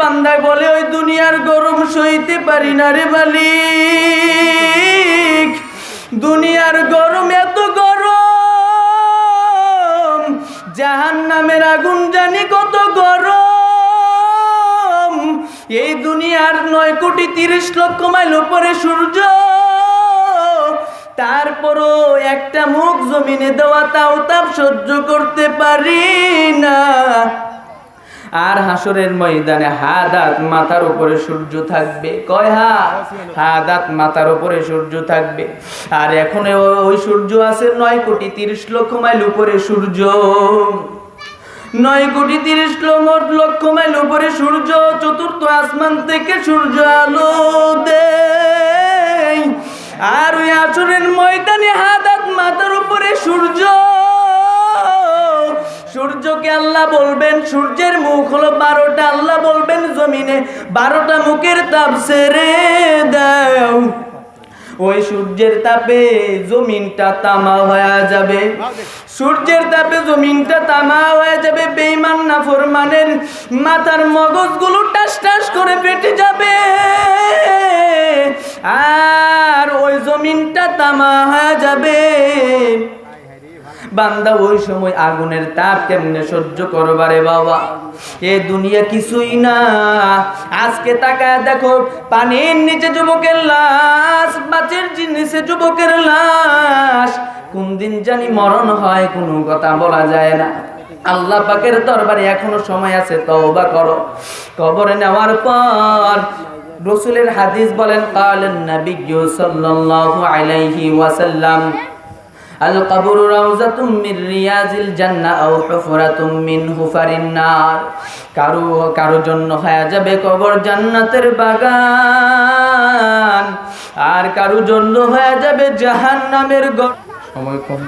বান্দায় বলে, ওই দুনিয়ার গরম সইতে পারি না রে মালিক। দুনিয়ার গরম এত গরম জাহান নামের আগুন জানি কত গরম। এই দুনিয়ার নয় কোটি তিরিশ লক্ষ মাইল উপরে সূর্য। তারপরও একটা মুখ জমিনে দেওয়া তাও তাপ সহ্য করতে পারি না। আর হাসরের ময়দানে হাদাত মাথার উপরে সূর্য থাকবে। কয় হা হাদাত মাথার উপরে সূর্য থাকবে। আর এখন ওই সূর্য আছে নয় কোটি তিরিশ লক্ষ মাইল উপরে সূর্য। নয় কোটি তিরিশ লক্ষ- মাইল উপরে সূর্য, চতুর্থ আসমান থেকে সূর্য আলো দেয়। আর ওই আসরের ময়দানে হাদাত মাথার উপরে সূর্য। সূর্যকে আল্লাহ বলবেন, সূর্যের মুখ হলো বারোটা, আল্লাহ বলবেন জমিনে বারোটা মুখের তাপ সেরে দাও। ওই সূর্যের তাপে জমিনটা তামা হয়ে যাবে। সূর্যের তাপে জমিনটা তামা হয়ে যাবে বেইমান না ফরমানের মাথার মগজগুলো টাস টাস করে পেটে যাবে। আর ওই জমিনটা তামা হয়ে যাবে। বান্দা ওই সময় আগুনের তাপ কেমনে সহ্য করবারে বাবা? এ দুনিয়া কিছুই না। আজকে তাকায় দেখো, পানির নিচে যুবকের লাশ মাছের নিচে যুবকের লাশ। কোন দিন জানি মরণ হয়, কোনো কথা বলা যায় না। আল্লাহ পাকের দরবারে এখনও সময় আছে, তওবা করো। কবরে নেওয়ার পর রসুলের হাদিস বলেন, কালেন নবী সাল্লাল্লাহু আলাইহি ওয়াসাল্লাম। القبر روزة من رياض الجنة أو حفرة من حفر النار কারো কারো জন্য হয়ে যাবে কবর জান্নাতের বাগান আর কারো জন্য হয়ে যাবে জাহান্নামের গর সময় কম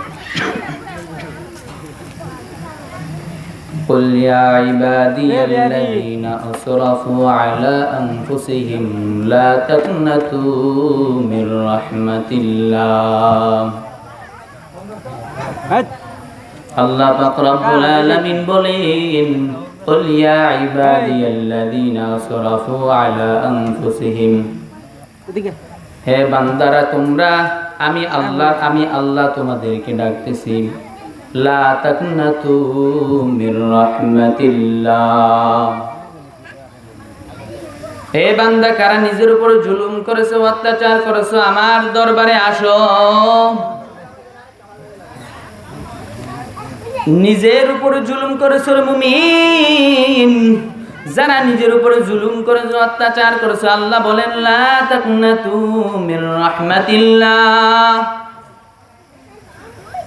قل يا عبادي الذين أسرفوا على أنفسهم لا تقنطوا من رحمة الله আল্লাহ পাক রব্বুল আলামিন বলেন قل يا عبادي الذين اسرفوا على انفسهم হে বান্দারা তোমরা আমি আল্লাহ আমি আল্লাহ তোমাদেরকে ডাকতেছি লা তাকনাতু মির রাহমাতিল্লাহ হে বান্দা কারা নিজের উপর জুলুম করেছো অত্যাচার করেছো আমার দরবারে আসো নিজের উপরে জুলুম করেছ মুমিন। যারা নিজের উপরে জুলুম করেছ, অত্যাচার করেছ, আল্লাহ বলেন, লা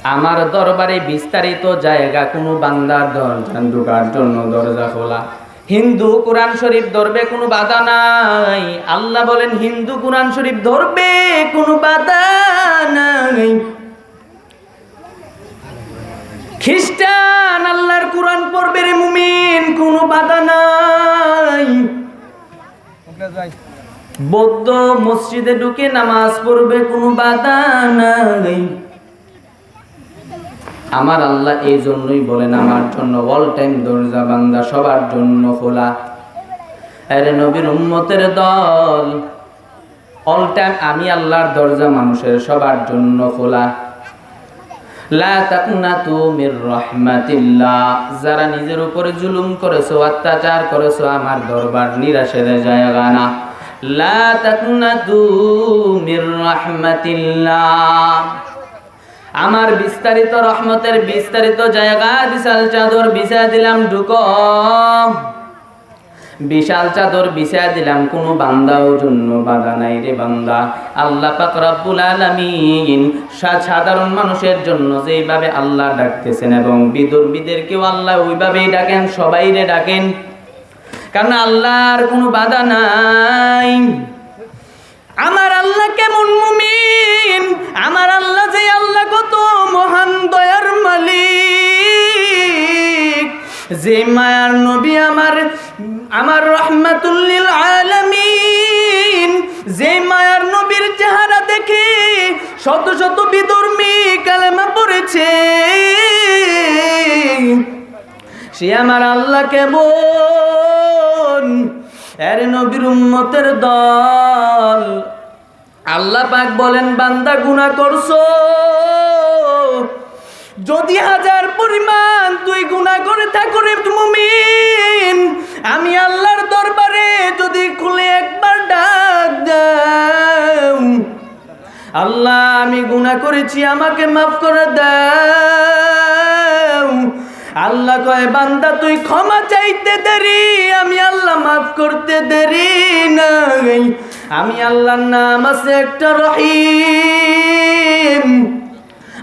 আমার দরবারে বিস্তারিত জায়গা, কোনো বান্দার দরজা ঢোকার জন্য দরজা খোলা। হিন্দু কোরআন শরীফ ধরবে, কোনো বাধা নাই। আল্লাহ বলেন, হিন্দু কোরআন শরীফ ধরবে, কোনো বাধা নাই। খ্রিস্টান, আল্লাহর কোরআন পড়বে মুমিন, কোনো বাধা নাই। বৌদ্ধ মসজিদে ঢুকে নামাজ পড়বে, কোনো বাধা নাই। আমার আল্লাহ এই জন্যই বলেন, আমার জন্য অল টাইম দরজা বান্দা, সবার জন্য খোলা। আরে নবীর উম্মতের দল অল টাইম আমি আল্লাহর দরজা মানুষের সবার জন্য খোলা লা তাকনাতু মির রাহমাতিল্লাহ যারা নিজের উপরে জুলুম করেছ, অত্যাচার করেছ, আমার দরবার নিরাশের জায়গা না। লা মির আমার বিস্তারিত রহমতের বিস্তারিত জায়গা, বিশাল চাদর বিছা দিলাম, ঢুকো। বিশাল চাদর বিছায় দিলাম, কোনো বান্দাও জন্য বাধা নাই রে বান্দা। আল্লাহ পাক রব্বুল আলামিন সাধারণ মানুষের জন্য যেইভাবে আল্লাহ ডাকতেছেন এবং বিদর্মীদেরকেও আল্লাহ ওইভাবেই ডাকেন, সবাই রে ডাকেন। কারণ আল্লাহর কোনো বাধা নাই। আমার আল্লাহ কেমন মুমিন? আমার আল্লাহ যে আল্লাহ কত মহান, দয়ার মালিক। যে মায়ার নবী আমার আমার রহমাতুল্লিল আলামিন, যে মায়ার নবীর চেহারা দেখে শত শত বিধর্মী কালেমা পড়েছে। সে আমার আল্লাহ কেমন? এর নবীর উম্মতের দল। আল্লাহ পাক বলেন, বান্দা গুনাহ করছ? যদি হাজার পরিমাণ তুই গুনাহ করে থাকো রে মুমিন, আমি আল্লাহর দরবারে যদি খুলে একবার ডাক আল্লাহ আমি গুনাহ করেছি, আমাকে মাফ করে দাও। আল্লাহ কয়, বান্দা, তুই ক্ষমা চাইতে দেরি, আমি আল্লাহ মাফ করতে দেরি নাই। আমি আল্লাহর নাম আছে একটা রহিম।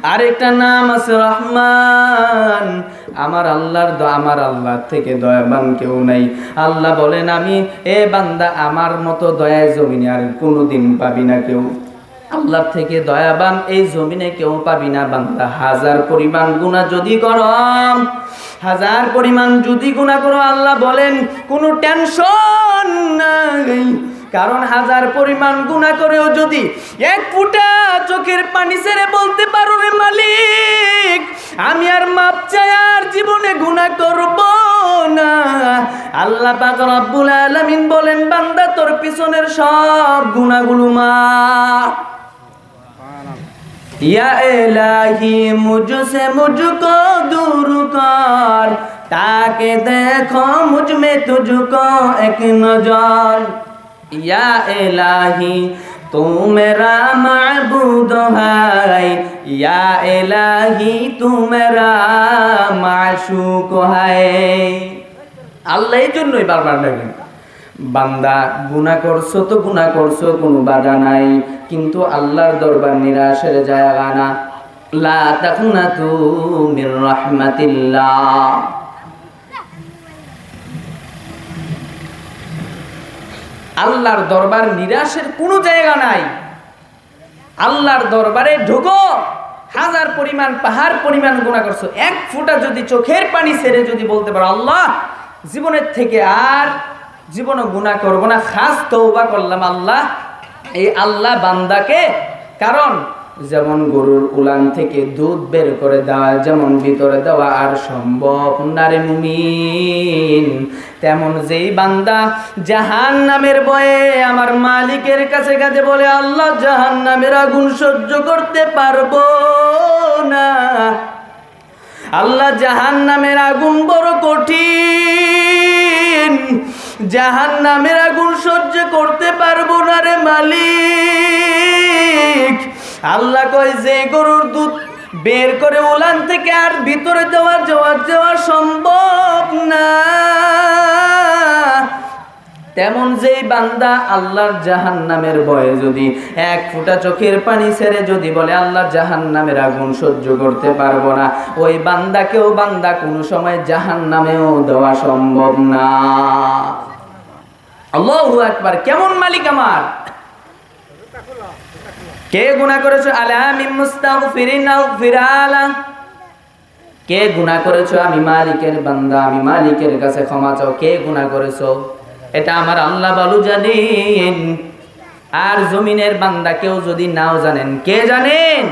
আরেকটা নাম আছে রহমান। আমার আল্লাহর আমার আল্লাহ থেকে দয়াবান কেউ নাই। আল্লাহ বলেন, আমি, এ বান্দা, আমার মতো দয়া জমিনে আর কোনোদিন পাবি না কেউ। আল্লাহ থেকে দয়াবান এই জমিনে কেউ পাবি না বান্দা। হাজার পরিমাণ গুণা যদি করম হাজার পরিমাণ যদি গুণা করো, আল্লাহ বলেন, কোনো টেনশন নাই। কারণ হাজার পরিমাণ গুণা করেও যদি এক ফুটা চোখের পানি ছেড়ে বলতে পারো রে মালিক, আমি আর মাপ চাই আর জীবনে গুণা করব না। আল্লাহ পাক রব্বুল আলামিন বলেন, বান্দা, তোর পিছনের সব গুণাগুলো মা یا এলাহি مجھ سے مجھ کو তাকে کر تاکہ دیکھو مجھ میں ইয়া এলাহি, তোমরা মাবুদ হাই ইয়া এলাহি, তোমরা মাশুক হাই আল্লাহ এই জন্যই বারবার ডাকেন বান্দা গুণা করছ তো গুণা করছ, কোনো বাধা নাই। কিন্তু আল্লাহর দরবার নিরাশের জায়গা না। লা তাকুনা তু মির রহমাতিল্লাহ। আল্লাহর দরবার নিরাশের কোনো জায়গা নাই। আল্লাহর দরবারে ঢুকো, হাজার পরিমাণ পাহাড় পরিমাণ গুণা করছ। এক ফুটা যদি চোখের পানি ছেড়ে যদি বলতে পারো, আল্লাহ, জীবনের থেকে আর জীবনে গুণা করব না, খাস তৌবা করলাম আল্লাহ। এই আল্লাহ বান্দাকে, কারণ যেমন গরুর উলান থেকে দুধ বের করে দেওয়া, যেমন ভিতরে দেওয়া আর সম্ভব নারে মুমিন। তেমন যেই বান্দা জাহান নামের বয়ে আমার মালিকের কাছে কাছে বলে আল্লাহ জাহান নামের আগুন সহ্য করতে পারব না। আল্লাহ জাহান নামের আগুন বড় কঠিন। জাহান নামের আগুন সহ্য করতে পারব না রে মালিক। আল্লাহ কয়, যে গরুর দুধ বের করে উলান থেকে আর ভিতরে যাওয়া যাওয়া সম্ভব না। তেমন যেই বান্দা আল্লাহর জাহান নামের ভয়ে যদি এক ফুটা চোখের পানি ছেড়ে যদি বলে আল্লাহর জাহান নামের আগুন সহ্য করতে পারব না। ওই বান্দাকেও বান্দা কোনো সময় জাহান নামেও দেওয়া সম্ভব না। আল্লাহু আকবার, কেমন মালিক আমার? কে গুনাহ করেছ? আলামিন মুস্তাগফিরিন আগফিরালা কে গুনাহ করেছ? আমি মালিকের বান্দা, আমি মালিকের কাছে ক্ষমা চাও। কে গুনাহ করেছ? এটা আমার আল্লাহ বালু জানেন। আর জমিনের বান্দা কেউ যদি নাও জানেন, কে জানেন?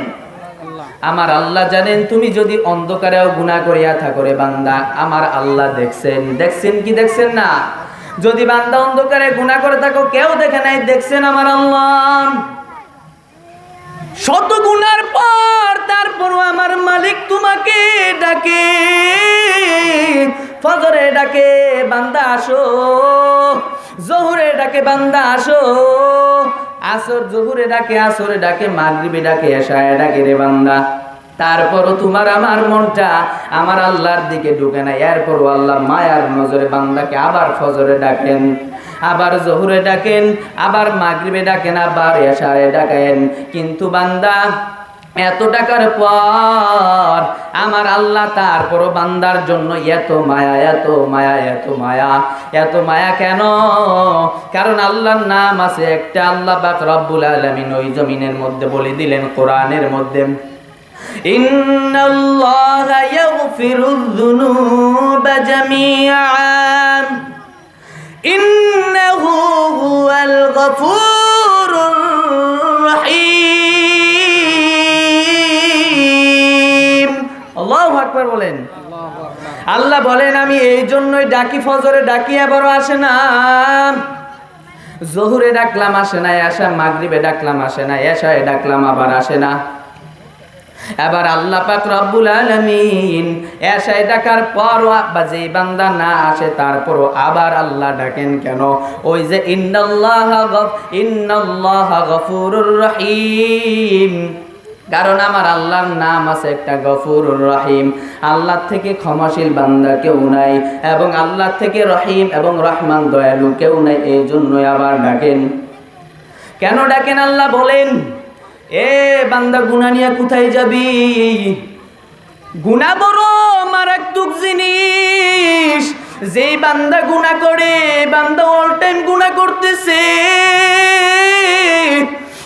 আমার আল্লাহ জানেন। তুমি যদি অন্ধকারেও গুনাহ করিয়া থাকো রে বান্দা, আমার আল্লাহ দেখছেন। দেখছেন কি দেখছেন না? যদি বান্দা অন্ধকারে গুনাহ করে থাকো, কেউ দেখে নাই, দেখছেন আমার আল্লাহ। শত গুনার পর তারপর আমার মালিক তোমাকে ডাকে, ফজরে ডাকে, বান্দা আসো, জহুরে ডাকে, বান্দা আসো, আসর জহুরে ডাকে, আসরে ডাকে, মাগরিবে ডাকে, এশায় ডাকে রে বান্দা। তারপরও তোমার আমার মনটা আমার আল্লাহর দিকে ঢুকে না এরপরও আল্লাহ মায়ার নজরে বান্দাকে আবার ফজরে ডাকেন। আবার জহুরে ডাকেন আবার মাগরিবে ডাকেন আবার এশারে ডাকেন কিন্তু বান্দা এত টাকার পর আমার আল্লাহ তারপরও বান্দার জন্য এত মায়া এত মায়া এত মায়া এত মায়া কেন কারণ আল্লাহর নাম আছে একটা আল্লাহ বাক রব্বুল আলামিন ওই জমিনের মধ্যে বলে দিলেন কোরআনের মধ্যে إن الله يغفر الذنوب جميعا إنه هو الغفور الرحيم الله أكبر বলেন আল্লাহ বলেন আমি এই জন্যই ডাকি ফজরে ডাকি আবারও আসে না জহুরে ডাকলাম আসে না এসা মাগরিবে ডাকলাম আসে না এশায় ডাকলাম আবার আসে না এবার আল্লাহ পাক রব্বুল আলামিন এশায় ডাকার পর বা যে বান্দা না আসে, তারপরও আবার আল্লাহ ডাকেন কেন? ওই যে ইন্নাল্লাহ ইন্নাল্লাহ গফুরুর রহিম। কারণ আমার আল্লাহর নাম আছে একটা গফুরুর রহিম। আল্লাহ থেকে ক্ষমাশীল বান্দা কেউ নাই এবং আল্লাহ থেকে রহিম এবং রহমান দয়ালু কেউ নাই এই জন্যই আবার ডাকেন। কেন ডাকেন আল্লাহ বলেন? এ বান্দা গুনা নিয়ে কোথায় যাবি? গুনা বড়, মারাত্মক জিনিস। যেই বান্দা গুনা করে, বান্দা অল টাইম গুনা করতেছে।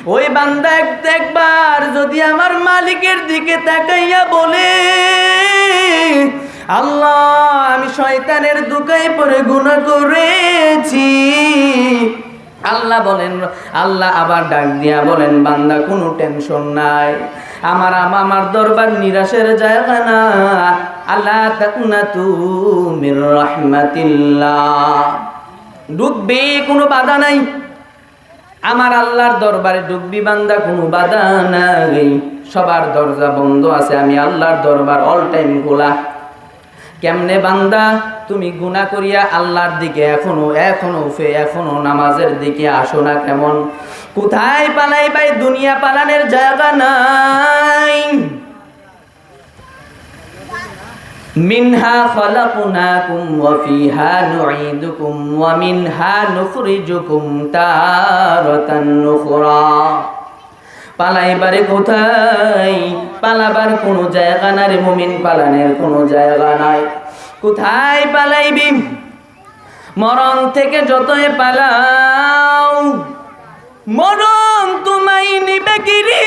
ওই বান্দা এক- একবার যদি আমার মালিকের দিকে তাকাইয়া বলে, আল্লাহ, আমি শয়তানের দুকায় পরে গুনাহ করেছি। আল্লাহ বলেন, আল্লাহ আবার ডাক দিয়া বলেন, বান্দা, কোনো টেনশন নাই। আমার আম- আমার দরবার নিরাশের জায়গা না। আল্লাহ তাকুনা তুমির রহমাতিল্লাহ। ডুববে কোনো বাধা নাই। আমার আল্লাহর দরবারে ডুববি বান্দা, কোনো বাধা নাই। সবার দরজা বন্ধ আছে, আমি আল্লাহর দরবার অল টাইম খোলা। কেমনে বান্দা? তুমি গুনাহ করিয়া আল্লাহর দিকে এখনও এখনও ফে এখনও নামাজের দিকে আসো না কেমন? কোথায় পালাই ভাই দুনিয়া পালানের জায়গা নাই? মিনহা খলাকুনাকুম ওয়া ফিহা নুঈদুকুম ওয়া মিনহা নুখরিজুকুম তারাতান নুখরা। পালাইবারে কোথায়? পালাবার কোনো জায়গা না রে মুমিন, পালানের কোনো জায়গা নাই। কোথায় পালাইবি? মরণ থেকে যতই পালাও, মরণ তোমায় নিবে কিরি।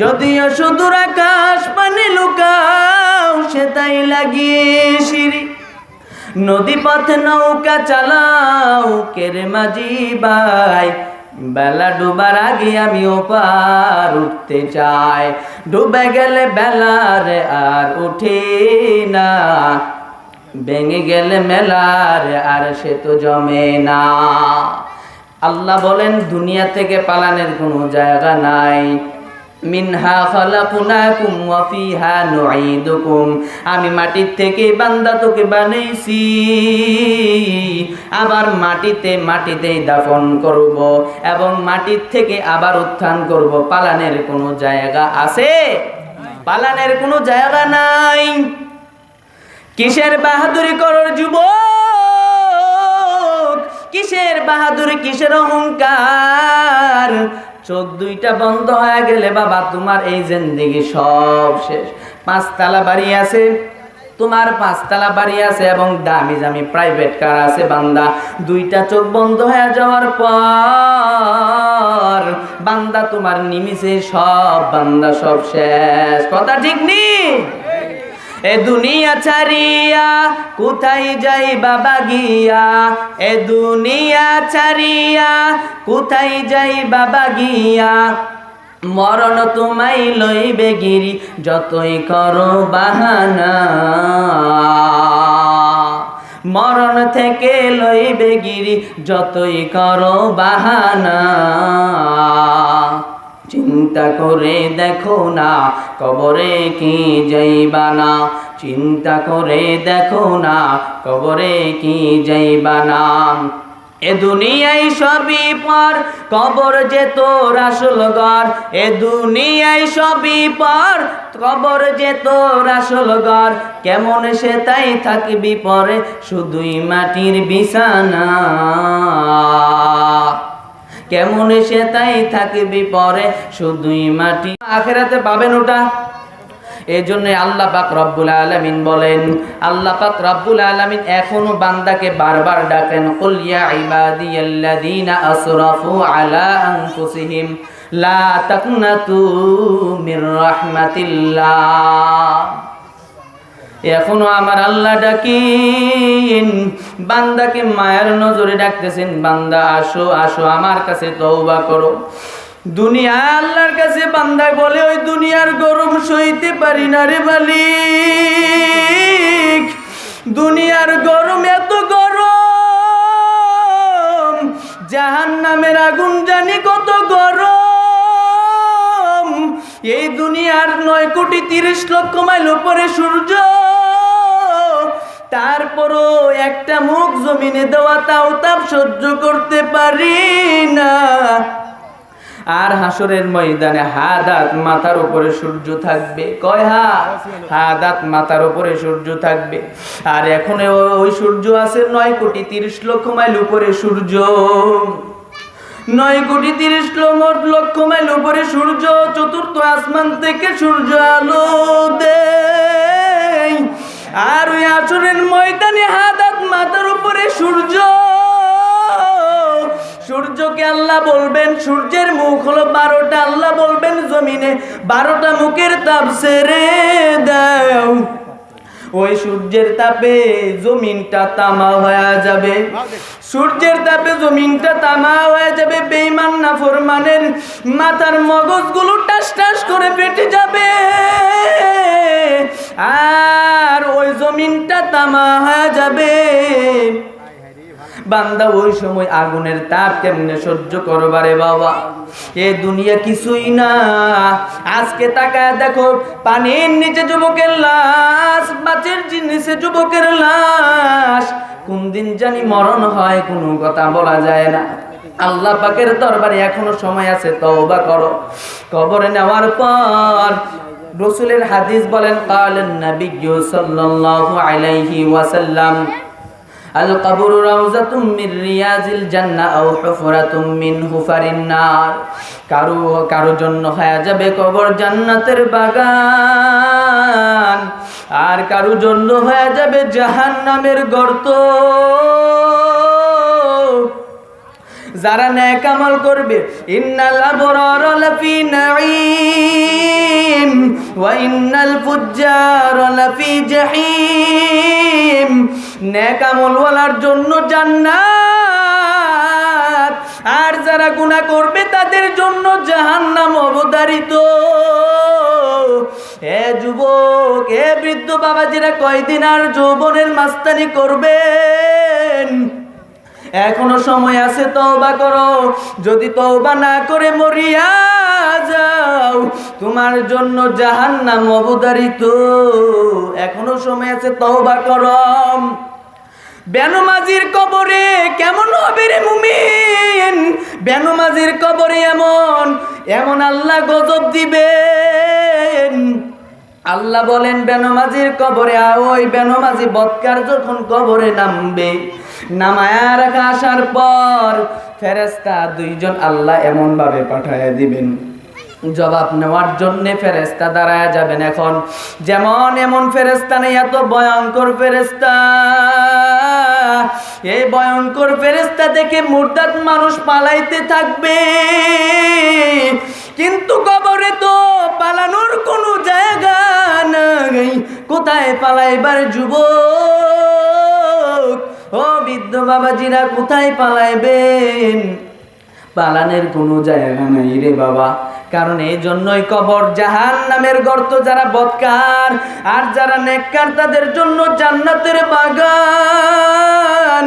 যদিও সুদূর আকাশ পানে লুকাও সে তাই লাগিয়ে নদী পথ নৌকা চালাও, কেরে মাঝি বাই বেলা ডুবার আগে আমি ওপার উঠতে চাই। ডুবে গেলে বেলার আর উঠে না। ভেঙে গেলে মেলার আর সে তো জমে না। আল্লাহ বলেন, দুনিয়া থেকে পালানের কোনো জায়গা নাই। আমি মাটির থেকে বান্দা তোকে বানাইছি। আবার মাটিতে মাটিতেই দাফন করব এবং মাটির থেকে আবার উত্থান করব। পালানের কোনো জায়গা আছে? পালানের কোনো জায়গা নাই। কিসের বাহাদুরি করর যুবক? কিসের বাহাদুরি, কিসের অহংকার? চোখ দুইটা বন্ধ হয়ে গেলে বাবা, তোমার এই জিন্দিগি সব শেষ। পাঁচতলা বাড়ি আছে, তোমার পাঁচতলা বাড়ি আছে এবং দামি দামি প্রাইভেট কার আছে বান্দা। দুইটা চোখ বন্ধ হয়ে যাওয়ার পর বান্দা, তোমার নিমিষে সব বান্দা সব শেষ। কথা ঠিক নেই? এ দুনিয়া ছাড়িয়া কোথায় যাই বাবা গিয়া? এ দুনিয়া ছাড়িয়া কোথায় যাই বাবা গিয়া? মরণ তোমায় লইবে গিরি, যতই করো বাহানা। মরণ থেকে লইবে গিরি, যতই করো বাহানা। চিন্তা করে দেখো না, কবরে কি যাইবা না চিন্তা করে দেখো না, কবরে কি যাইবা না এ দুনিয়ায় সবই পর, কবর যে তোর আসল ঘর। এ দুনিয়ায় সবই পর, কবর যে তোর আসল ঘর। কেমন সে তাই থাকবি পরে, শুধুই মাটির বিছানা। কেমন সে তাই থাকবি পরে শুধুই মাটি। আখেরাতে পাবেন ওটা। এই জন্য আল্লাহ পাক রব্বুল আলামিন বলেন, আল্লাহ পাক রব্বুল আলামিন এখনও বান্দাকে বারবার ডাকেন, কুল ইবাদিয়াল্লাযীনা আসরাফু আলা আনফুসিহিম, লা তাকনাতু মির রাহমাতিল্লাহ। এখনও আমার আল্লাহ ডাকিন। বান্দাকে মায়ের নজরে ডাকতেছেন, বান্দা, আসো আসো, আমার কাছে তওবা করো। দুনিয়া আল্লাহর কাছে বান্দা বলে, ওই দুনিয়ার গরম সইতে পারি না রে মালিক। দুনিয়ার গরম এত গরম জাহান নামের আগুন জানি কত গরম। এই দুনিয়ার নয় কোটি তিরিশ লক্ষ মাইল উপরে সূর্য তারপরও একটা মুখ জমিনে দেওয়া তাও তাপ সহ্য করতে পারি না। আর হাসরের ময়দানে হাদাত মাথার উপরে সূর্য থাকবে। কয় হা হাদাত মাথার উপরে সূর্য থাকবে। আর এখন ওই সূর্য আছে নয় কোটি তিরিশ লক্ষ মাইল উপরে সূর্য। নয় কোটি তিরিশ লক্ষ- মাইল উপরে সূর্য। চতুর্থ আসমান থেকে সূর্য আলো দেয়। আর ওই আসরের ময়দানে হাদাত মাথার উপরে সূর্য। সূর্যকে আল্লাহ বলবেন, সূর্যের মুখ হলো বারোটা। আল্লাহ বলবেন, জমিনে বারোটা মুখের তাপ সেরে দাও। ওই সূর্যের তাপে জমিনটা তামা হয়ে যাবে। সূর্যের তাপে জমিনটা তামা হয়ে যাবে বেইমান না ফরমানের মাথার মগজগুলো টাস টাস করে পেটে যাবে। আর ওই জমিনটা তামা হয়ে যাবে। বান্দা ওই সময় আগুনের তাপ কেমনে সহ্য করবারে বাবা? এ দুনিয়া কিছুই না। আজকে তাকায় দেখো, পানির নিচে যুবকের লাশ। মাছের নিচে যুবকের লাশ। কোন দিন জানি মরণ হয়, কোনো কথা বলা যায় না। আল্লাহ পাকের দরবারে এখনও সময় আছে, তওবা করো। কবরে নেওয়ার পর রসুলের হাদিস বলেন, কালেন নবী সাল্লাল্লাহু আলাইহি ওয়াসাল্লাম। আল কাবুর রাউজাতুম মির রিয়াজিল জান্নাহ আও হুফরাতুম মিন হুফারিন কারও কারও জন্য হয়ে যাবে কবর জান্নাতের বাগান। আর কারও জন্য হয়ে যাবে জাহান্নামের গর্ত। যারা ন্যাক আমল করবে, ইন্নাল আবরার লাফি নাঈম ওয়া ইন্নাল ফুজ্জার লাফি জাহিম। ন্যাক আমলওয়ালার জন্য জান্নাত। আর যারা গুনাহ করবে, তাদের জন্য জাহান্নাম অবধারিত এ যুবক, এ বৃদ্ধ বাবাজিরা কয়দিন আর যৌবনের মাস্তানি করবেন? এখনও সময় আছে, তওবা করো। যদি তওবা না করে মরিয়া যাও, তোমার জন্য জাহান্নাম অবধারিত এখনও সময় আছে, তওবা করো। বেনমাজির কবরে কেমন হবে রে মুমিন? বেনমাজির কবরে এমন এমন আল্লাহ গজব দিবেন। আল্লাহ বলেন, বেনমাজির কবরে ওই বেনমাজি বৎকার যখন কবরে নামবে, নামায়া রাখা আসার পর ফেরেস্তা দুইজন আল্লাহ এমন ভাবে পাঠাইয়া দিবেন। জবাব নেওয়ার জন্য ফেরেস্তা দাঁড়ায় যাবেন এখন। যেমন এমন ফেরেস্তা নেই, এত ভয়ঙ্কর ফেরেস্তা এই ভয়ঙ্কর ফেরেস্তা দেখে মুরদাত মানুষ পালাইতে থাকবে। কিন্তু কবরে তো পালানোর কোনো জায়গা নাই। কোথায় পালাইবার যুবক? ও বৃদ্ধ বাবাজিরা কোথায় পালাইবেন? পালানের কোনো জায়গা নাই রে বাবা। কারণ এই জন্যই কবর জাহান নামের গর্ত যারা বৎকার, আর যারা নেককার, তাদের জন্য জান্নাতের বাগান।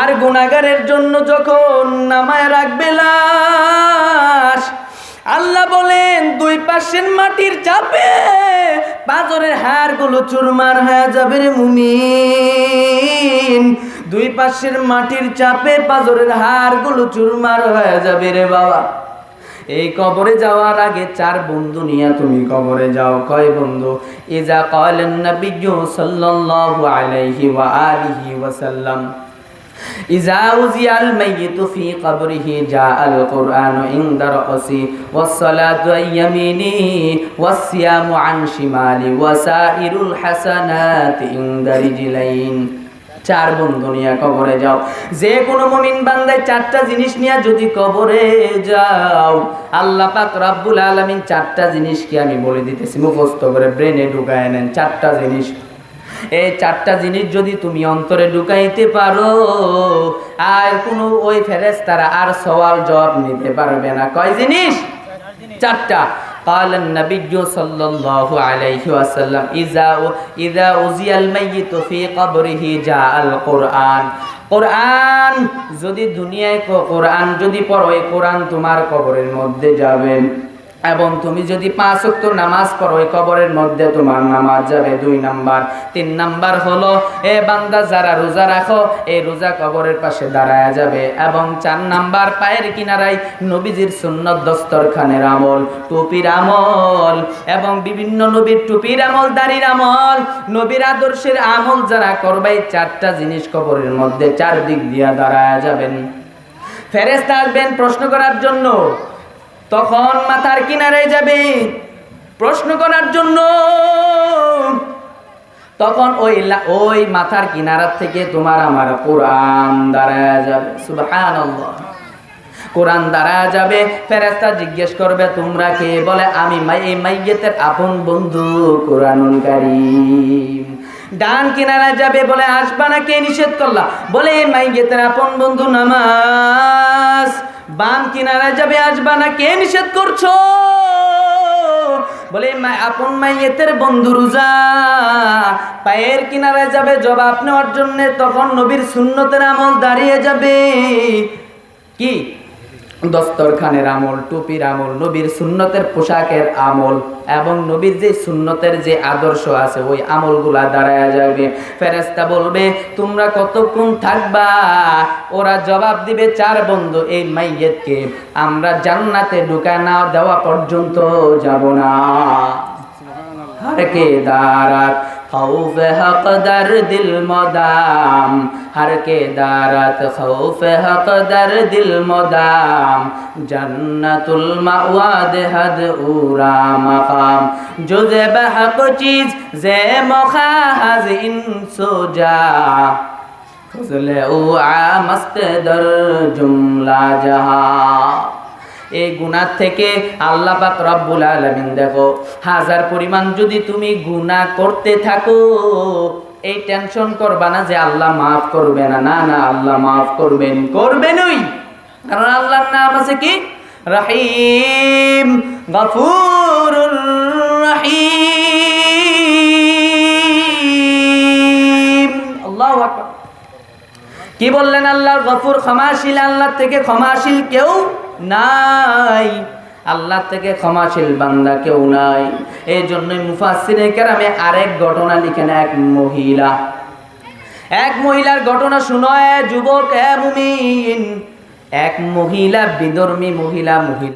আর গুণাগারের জন্য যখন নামায় রাখবে লাশ, আল্লাহ বলেন, দুই পাশের মাটির চাপে পাথরের হাড়গুলো চুরমার হয়ে যাবে রে মুমিন। দুই পাশের মাটির চাপে পাথরের হাড়গুলো চুরমার হয়ে যাবে রে বাবা। এই কবরে যাওয়ার আগে চার বন্ধু নিয়ে তুমি কবরে যাও কয় বন্ধু ইজা কলেন নবী সাল্লাল্লাহু আলাইহি ওয়া আলিহি ওয়া সাল্লাম إذا وزي الميت في قبره جاء القرآن عند رأسي والصلاة عن يميني والصيام عن شمالي وسائر الحسنات عند رجلين চার বন্ধু নিয়ে কবরে যাও। যে কোনো মমিন বান্দায় চারটা জিনিস নিয়ে যদি কবরে যাও, আল্লাহ পাক রাব্বুল আলামিন চারটা জিনিস কি আমি বলে দিতেছি? মুখস্থ করে ব্রেনে ঢুকায় নেন চারটা জিনিস। এই চারটা জিনিস যদি তুমি অন্তরে ঢুকাইতে পারো, আর কোনো ওই ফেরেস্তারা আর সওয়াল জবাব নিতে পারবে না। কয় জিনিস? চারটা। قال النبي صلى الله عليه وسلم إذا إذا أزي الميت في قبره جاء القرآن কোরআন যদি দুনিয়ায় ক- কোরআন যদি পড়ো এই কোরআন তোমার কবরের মধ্যে যাবে এবং তুমি যদি পাঁচ ওয়াক্ত নামাজ পড়ো, এই কবরের মধ্যে তোমার নামাজ যাবে দুই নাম্বার। তিন নাম্বার হলো, এ বান্দা যারা রোজা রাখো, এই রোজা কবরের পাশে দাঁড়ায় যাবে। এবং চার নাম্বার, পায়ের কিনারায় নবীজির সুন্নত দস্তরখানের আমল, টুপির আমল। এবং বিভিন্ন নবীর টুপির আমল, দাড়ির আমল। নবীর আদর্শের আমল যারা করবে, এই চারটা জিনিস কবরের মধ্যে চার দিক দিয়া দাঁড়ায় যাবেন। ফেরেস্তা আসবেন প্রশ্ন করার জন্য তখন মাথার কিনারে যাবে প্রশ্ন করার জন্য। তখন ওই ওই মাথার কিনারার থেকে তোমার আমার কোরআন দাঁড়ায় যাবে। সুবহানাল্লাহ। কোরআন দাঁড়ায় যাবে। ফেরেস্তা জিজ্ঞেস করবে, তোমরা কে? বলে, আমি মাই মাইয়েতের আপন বন্ধু কোরআনুল ডান কিনারা যাবে বলে, আসবা না কে? নিষেধ করলা। বলে, এই মাইয়েতের আপন বন্ধু নামাজ বাম কিনারা যাবে, আসবা না, কে নিষেধ করছ? বলে আপন মাইয়েতের বন্ধু রোজা, পায়ের কিনারে যাবে, জবাব নেওয়ার জন্য তখন নবীর শূন্যতের আমল দাঁড়িয়ে যাবে। কি? দস্তরখানের আমল টুপির আমল নবীর সুন্নতের পোশাকের আমল এবং নবীর যে সুন্নতের যে আদর্শ আছে ওই আমলগুলা দাঁড়ায় যাবে। ফেরেস্তা বলবে তোমরা কতক্ষণ থাকবা? ওরা জবাব দিবে চার বন্ধু এই মাইয়েতকে আমরা জান্নাতে ঢুকা না দেওয়া পর্যন্ত যাব না। আর কে দাঁড়া خوف حق در دل مدام هر که دارد خوف حق در دل مدام جنت المعواد حد اورا مقام جز حق چیز زی مخاز این سجا خزل او عامست در جمله جہاں এই গুনার থেকে আল্লাহ পাক রব্বুল আলামিন দেখো, হাজার পরিমাণ যদি তুমি গুনাহ করতে থাকো, এই টেনশন করবা না যে আল্লাহ মাফ করবে না। না না, আল্লাহ মাফ করবেন। করবেনই কারণ আল্লাহর নাম আছে কি? রহিম, গফুরুর রহিম। আল্লাহু কি বললেন আল্লাহ গফুর ক্ষমাশীল? আল্লাহ থেকে ক্ষমাশীল কেউ নাই। আল্লাহ থেকে ক্ষমাশীল বান্দা কেউ নাই। এই জন্যই মুফাসিরে কেরামে আরেক ঘটনা লিখে না এক মহিলা। এক মহিলার ঘটনা শুনো যুবক এক মহিলা বিধর্মী মহিলা মহিলা।